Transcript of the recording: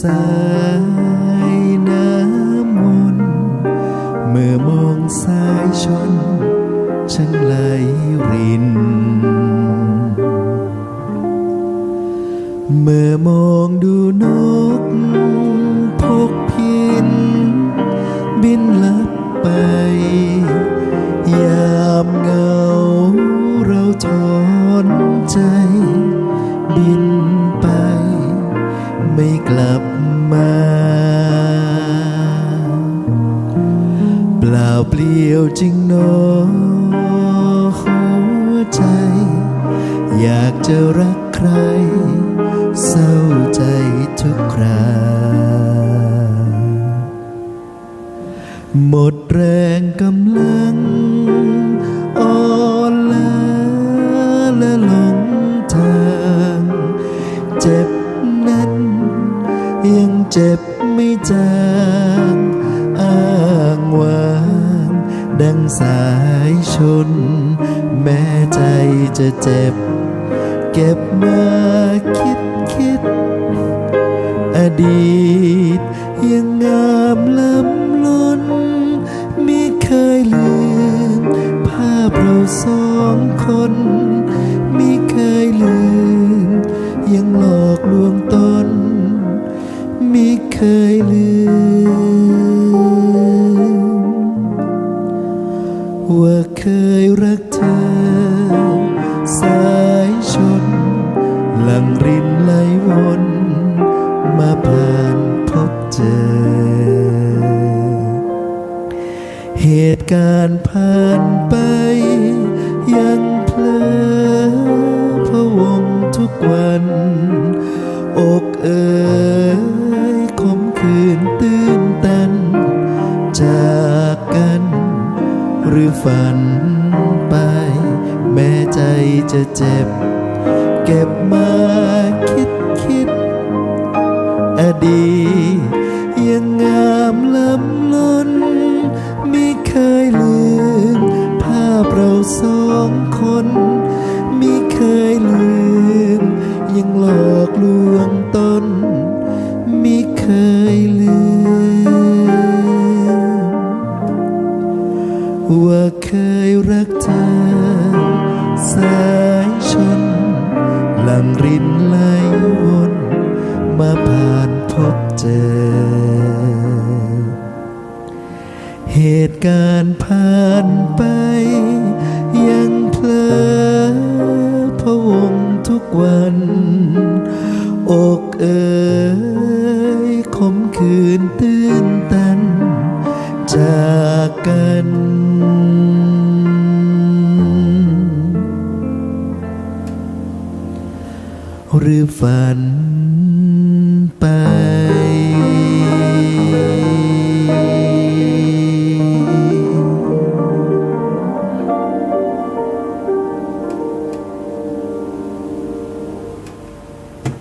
สายน้ำมนต์เมื่อมองสายชนช่างไหลริน เมื่อมองดูนกพกพิน บินลับไป ยามเงาเราถอนใจบิน ไม่กลับมา เปล่าเปลี่ยวจริงหนอหัวใจ อยากจะรักใคร เศร้าใจทุกครา หมดแรงกำลังอ่อนล้าและหลงทาง เจ็บ ยังเจ็บไม่จางอ้างวางดังสายชน แม้ใจจะเจ็บ เก็บมาคิดคิด อดีตยังงามล้ำล้นไม่เคยลืม ภาพเราสองคน ว่าเคยรักเธอ สายชน หลังรินไหลวนมาผ่านพบเจอ เหตุการณ์ผ่านไปยังเพลอพะวงทุกวัน หรือฝันไป แม้ใจจะเจ็บ เก็บมาคิดคิด อดีตยังงามล้ำล้น ไม่เคยลืม ภาพเราสองคน ไม่เคยลืม ยังหลอกลวงตน ไม่เคยลืม สายชน หลังรินไหลวนมาผ่านพบเจอ เหตุการณ์ผ่านไป ยังเพลอพะวงทุกวัน อกเอ๋ยขมขืนตื้นตัน จากกัน หรือฝัน